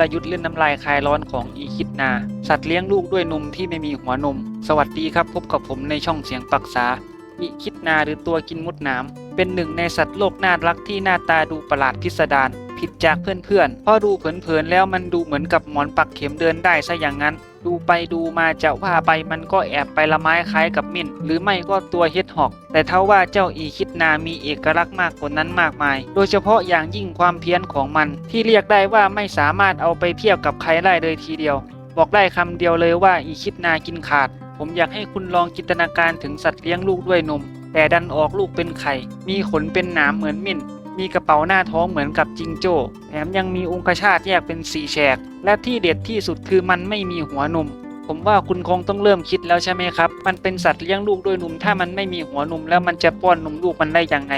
ลยุทธ์เล่นน้ำลายคลายร้อนของอีคิดนา สัตว์เลี้ยงลูกด้วยนมที่ไม่มีหัวนม สวัสดีครับพบกับผมในช่องเสียงปรักษาอีคิดนาหรือตัวกินมดน้ำเป็นหนึ่งในสัตว์โลกน่ารักที่หน้าตาดูประหลาดพิสดาร ผิดจากเพื่อนๆเพราะดูเผินๆแล้วมันดูเหมือนกับหมอนปักเข็มเดินได้ซะอย่างนั้น ดูไปดูมาจะว่าไปมันก็แอบไปละไม้คล้ายกับมิ้นหรือไม่ก็ตัวเฮดฮอก แต่เท่าว่าเจ้าอีคิดนามีเอกลักษณ์มากกว่านั้นมากมาย โดยเฉพาะอย่างยิ่งความเพี้ยนของมัน ที่เรียกได้ว่าไม่สามารถเอาไปเทียบกับใครได้เลยทีเดียว บอกได้คำเดียวเลยว่าอีคิดนากินขาด ผมอยากให้คุณลองจินตนาการถึงสัตว์เลี้ยงลูกด้วยนมแต่ดันออกลูกเป็นไข่ มีขนเป็นหนามเหมือนมิ้น มีกระเป๋าหน้าท้องเหมือนกับจิงโจ้แถมยังมีองคชาตแยกเป็นสี่แฉก และที่เด็ดที่สุดคือมันไม่มีหัวนม ผมว่าคุณคงต้องเริ่มคิดแล้วใช่ไหมครับ มันเป็นสัตว์เลี้ยงลูกด้วยนมถ้ามันไม่มีหัวนมแล้วมันจะป้อนนมลูกมันได้ยังไง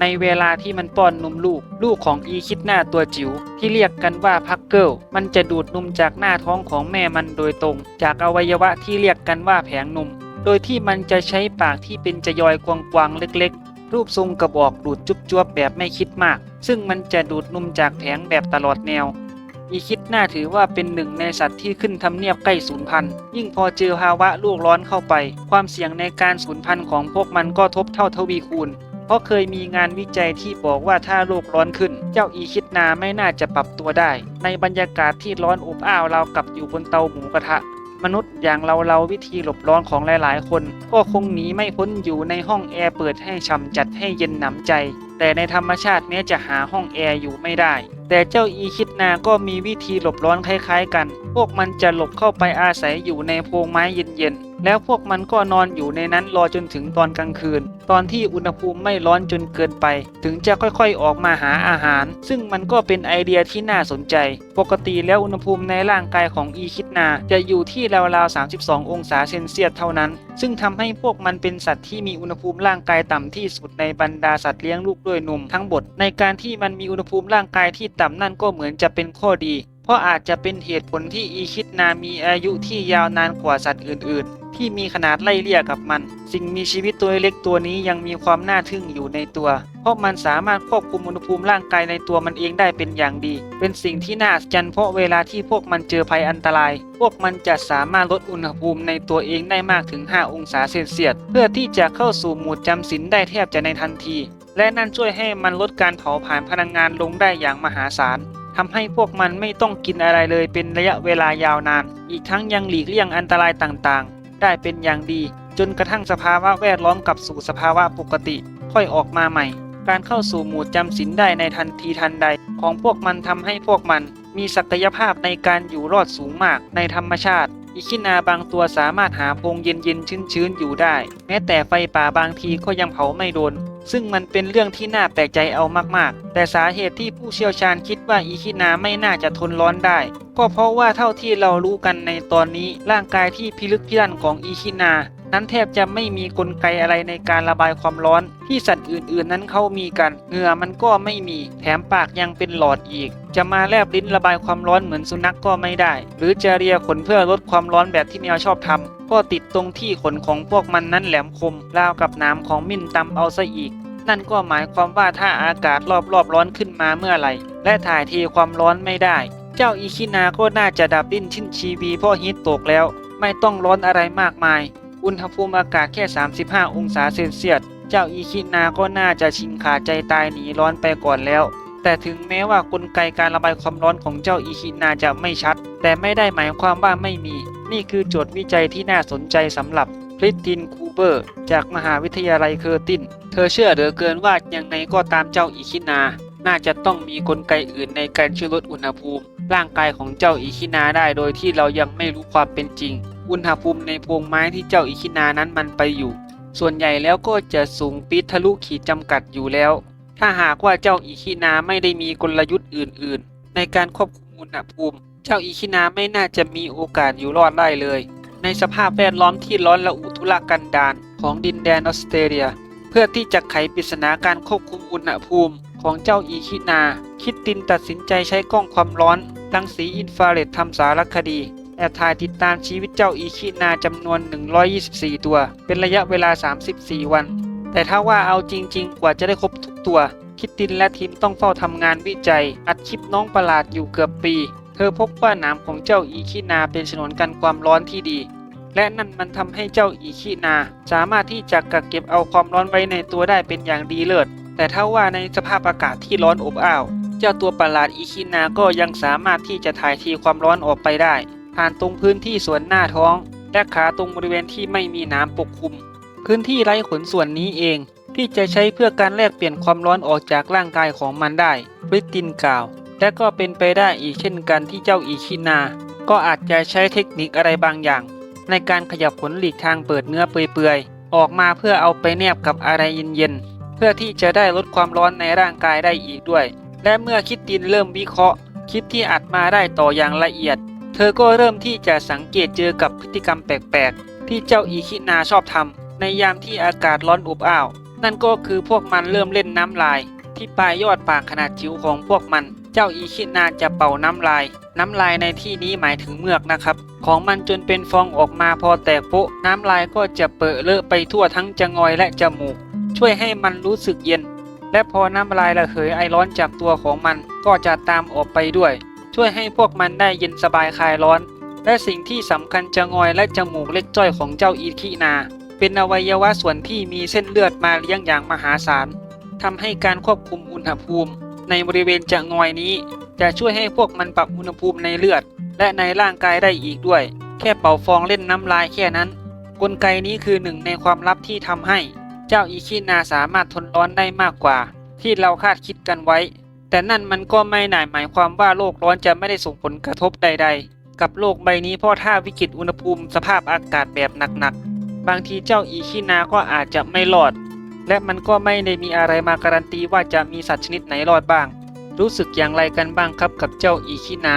ในเวลาที่มันป้อนนมลูก ลูกของอีคิดหน้าตัวจิ๋วที่เรียกกันว่าพักเกิลมันจะดูดนมจากหน้าท้องของแม่มันโดยตรง จากอวัยวะที่เรียกกันว่าแผงนม โดยที่มันจะใช้ปากที่เป็นจะยอยกวางๆเล็ก รูปทรงกระบอกดูดจุบจวบแบบไม่คิดมาก ซึ่งมันจะดูดนมจากแผงแบบตลอดแนว อีคิดน่าถือว่าเป็นหนึ่งในสัตว์ที่ขึ้นทำเนียบใกล้สูญพันธุ์ ยิ่งพอเจอภาวะโลกร้อนเข้าไป ความเสี่ยงในการสูญพันธุ์ของพวกมันก็ทบเท่าทวีคูณ เพราะเคยมีงานวิจัยที่บอกว่าถ้าโลกร้อนขึ้น เจ้าอีคิดนาไม่น่าจะปรับตัวได้ ในบรรยากาศที่ร้อนอบอ้าวราวกับอยู่บนเตาหมูกระทะ มนุษย์อย่างเราเราวิธีหลบร้อนของหลายๆ คน ก็คงหนีไม่พ้นอยู่ในห้องแอร์เปิดให้ฉ่ำจัดให้เย็นหนำใจ แต่ในธรรมชาติแม้จะหาห้องแอร์อยู่ไม่ได้ แต่เจ้าอีคิดนาก็มีวิธีหลบร้อนคล้ายๆกัน พวกมันจะหลบเข้าไปอาศัยอยู่ในโพรงไม้เย็นๆ แล้วพวกมันก็นอนอยู่ในนั้นรอจนถึงตอนกลางคืน ตอนที่อุณหภูมิไม่ร้อนจนเกินไป ถึงจะค่อยๆออกมาหาอาหาร ซึ่งมันก็เป็นไอเดียที่น่าสนใจ ปกติแล้วอุณหภูมิในร่างกายของอีคิดนาจะอยู่ที่ราวๆ 32 องศาเซนเซียสเท่านั้น ซึ่งทำให้พวกมันเป็นสัตว์ที่มีอุณหภูมิร่างกายต่ำที่สุดในบรรดาสัตว์เลี้ยงลูกด้วยนมทั้งหมดในการที่มันมีอุณหภูมิร่างกายที่ต่ำนั่นก็เหมือนจะเป็นข้อดี เพราะอาจจะเป็นเหตุผลที่อีคิดนามีอายุที่ยาวนานกว่าสัตว์อื่นๆ ที่มีขนาดไล่เลี่ยกับมัน สิ่งมีชีวิตตัวเล็กตัวนี้ยังมีความน่าทึ่งอยู่ในตัว เพราะมันสามารถควบคุมอุณหภูมิร่างกายในตัวมันเองได้เป็นอย่างดี เป็นสิ่งที่น่าอัศจรรย์เพราะเวลาที่พวกมันเจอภัยอันตราย พวกมันจะสามารถลดอุณหภูมิในตัวเองได้มากถึง 5 องศาเซนเซียสเพื่อที่จะเข้าสู่หมดจำศีลได้แทบจะในทันที และนั่นช่วยให้มันลดการเผาผลาญพลังงานลงได้อย่างมหาศาลทำให้พวกมันไม่ต้องกินอะไรเลยเป็นระยะเวลายาวนาน อีกทั้งยังหลีกเลี่ยงอันตรายต่างๆ ได้เป็นอย่างดี จนกระทั่งสภาวะแวดล้อมกลับสู่สภาวะปกติ ค่อยออกมาใหม่ การเข้าสู่หมู่จำศีลได้ในทันทีทันใด ของพวกมันทำให้พวกมันมีศักยภาพในการอยู่รอดสูงมากในธรรมชาติอีคินาบางตัวสามารถหาพงเย็นๆชื้นๆอยู่ได้ แม้แต่ไฟป่าบางทีก็ยังเผาไม่โดน ซึ่งมันเป็นเรื่องที่น่าแปลกใจเอามากๆ แต่สาเหตุที่ผู้เชี่ยวชาญคิดว่าอีคินาไม่น่าจะทนร้อนได้ ก็เพราะว่าเท่าที่เรารู้กันในตอนนี้ร่างกายที่พิลึกพิลั่นของอีคินา นั้นแทบจะไม่มีกลไกอะไรในการระบายความร้อน ที่สัตว์อื่นๆ นั้นเขามีกัน เหงื่อมันก็ไม่มี แถมปากยังเป็นหลอดอีก จะมาแลบลิ้นระบายความร้อนเหมือนสุนัขกก็ไม่ได้ หรือจะเรียขนเพื่อลดความร้อนแบบที่แมวชอบทำ ก็ติดตรงที่ขนของพวกมันนั้นแหลมคมราวกับนามของมิ้นตำเอาซะอีก นั่นก็หมายความว่าถ้าอากาศรอบๆร้อนขึ้นมาเมื่อไหร่ และถ่ายเทความร้อนไม่ได้ เจ้าอีคินาก็น่าจะดับดิ้นชิ้นชีวีเพราะฮีทตกแล้ว ไม่ต้องร้อนอะไรมากมาย อุณหภูมิอากาศแค่ 35 องศาเซนเซียส เจ้าอีคินาก็น่าจะชิงขาดใจตายหนีร้อนไปก่อนแล้วแต่ถึงแม้ว่ากลไกการระบายความร้อนของเจ้าอีคินาจะไม่ชัด แต่ไม่ได้หมายความว่าไม่มี นี่คือโจทย์วิจัยที่น่าสนใจสำหรับคริสตินคูเบอร์ จากมหาวิทยาลัยเคอร์ติน เธอเชื่อเหลือเกินว่ายังไงก็ตามเจ้าอีคินา น่าจะต้องมีกลไกอื่นในการช่วยลดอุณหภูมิ ร่างกายของเจ้าอีคินาได้โดยที่เรายังไม่รู้ความเป็นจริง อุณหภูมิในโพรงไม้ที่เจ้าอีคินานั้นมันไปอยู่ ส่วนใหญ่แล้วก็จะสูงปิดทะลุขีดจำกัดอยู่แล้ว ถ้าหากว่าเจ้าอีคินาไม่ได้มีกลยุทธ์อื่น ๆ ในการควบคุมอุณหภูมิ เจ้าอีคินาไม่น่าจะมีโอกาสอยู่รอดได้เลย ในสภาพแวดล้อมที่ร้อนระอุทุรกันดารของดินแดนออสเตรเลีย เพื่อที่จะไขปริศนาการควบคุมอุณหภูมิของเจ้าอีคินา คิดตินตัดสินใจใช้กล้องความร้อนรังสีอินฟราเรดทำสารคดีแอบถ่ายติดตามชีวิตเจ้าอีคินาจำนวน 124 ตัว เป็นระยะเวลา 34 วัน แต่ถ้าว่าเอาจริง ๆ กว่าจะได้ครบทุกตัว คิดตินและทีมต้องเฝ้าทำงานวิจัย อัดคลิปน้องประหลาดอยู่เกือบปี เธอพบว่าหนามของเจ้าอีคินาเป็นฉนวนกันความร้อนที่ดี และนั่นมันทำให้เจ้าอีคินา สามารถที่จะกักเก็บเอาความร้อนไว้ในตัวได้เป็นอย่างดีเลิศ แต่ถ้าว่าในสภาพอากาศที่ร้อนอบอ้าว เจ้าตัวประหลาดอีคินาก็ยังสามารถที่จะถ่ายทีความร้อนออกไปได้ ผ่านตรงพื้นที่ส่วนหน้าท้อง และขาตรงบริเวณที่ไม่มีน้ำปกคลุม พื้นที่ไร้ขนส่วนนี้เองที่จะใช้เพื่อการแลกเปลี่ยนความร้อนออกจากร่างกายของมันได้บริตินกล่าว และก็เป็นไปได้อีกเช่นกันที่เจ้าอีคินา ก็อาจจะใช้เทคนิคอะไรบางอย่าง ในการขยับขนหลีกทางเปิดเนื้อเปื่อยๆ ออกมาเพื่อเอาไปแนบกับอะไรเย็นๆ เพื่อที่จะได้ลดความร้อนในร่างกายได้อีกด้วย และเมื่อคิดตินเริ่มวิเคราะห์ คลิปที่อัดมาได้ต่ออย่างละเอียด เธอก็เริ่มที่จะสังเกตเจอกับพฤติกรรมแปลกๆ ที่เจ้าอีคินาชอบทำในยามที่อากาศร้อนอบอ้าว นั่นก็คือพวกมันเริ่มเล่นน้ำลาย ที่ปลายยอดปากขนาดจิ๋วของพวกมัน เจ้าอีคินาจะเป่าน้ำลาย น้ำลายในที่นี้หมายถึงเมือกนะครับ ของมันจนเป็นฟองออกมาพอแตกโปะน้ำลายก็จะเปอะเลอะไปทั่วทั้งจงอยและจมูก ช่วยให้มันรู้สึกเย็น และพอน้ำลายระเหยไอร้อนจากตัวของมันก็จะตามออกไปด้วย ช่วยให้พวกมันได้เย็นสบายคลายร้อน และสิ่งที่สำคัญจงอยและจมูกเล็กจ้อยของเจ้าอีคินา เป็นอวัยวะส่วนที่มีเส้นเลือดมาเลี้ยงอย่างมหาศาลทำให้การควบคุมอุณหภูมิ ในบริเวณจะงอยนี้ จะช่วยให้พวกมันปรับอุณหภูมิในเลือด และในร่างกายได้อีกด้วย แค่เป่าฟองเล่นน้ำลายแค่นั้น กลไกนี้คือหนึ่งในความลับที่ทำให้ เจ้าอีคินาสามารถทนร้อนได้มากกว่า ที่เราคาดคิดกันไว้ แต่นั่นมันก็ไม่หน่ายหมายความว่าโลกร้อนจะไม่ได้ส่งผลกระทบใด ๆ กับโลกใบนี้เพราะถ้าวิกฤตอุณหภูมิสภาพอากาศแบบหนักๆบางทีเจ้าอีคินาก็อาจจะไม่รอด และมันก็ไม่ได้มีอะไรมาการันตีว่าจะมีสัตว์ชนิดไหนรอดบ้าง รู้สึกอย่างไรกันบ้างครับกับเจ้าอีคินา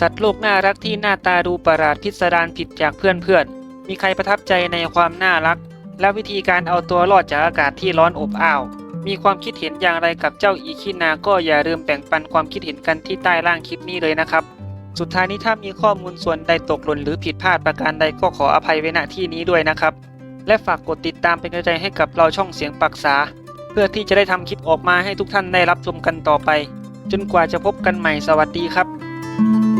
สัตว์โลกน่ารักที่หน้าตาดูประหลาดพิสดารผิดจากเพื่อนๆ มีใครประทับใจในความน่ารัก และวิธีการเอาตัวรอดจากอากาศที่ร้อนอบอ้าว มีความคิดเห็นอย่างไรกับเจ้าอีคินา ก็อย่าลืมแบ่งปันความคิดเห็นกันที่ใต้ล่างคลิปนี้เลยนะครับ สุดท้ายนี้ถ้ามีข้อมูลส่วนใดตกหล่นหรือผิดพลาดประการใดก็ขออภัยไว้ณที่นี้ด้วยนะครับ และฝากกดติดตามเป็นกำลังใจให้กับเราช่องเสียงปรักษา เพื่อที่จะได้ทำคลิปออกมาให้ทุกท่านได้รับชมกันต่อไป จนกว่าจะพบกันใหม่สวัสดีครับ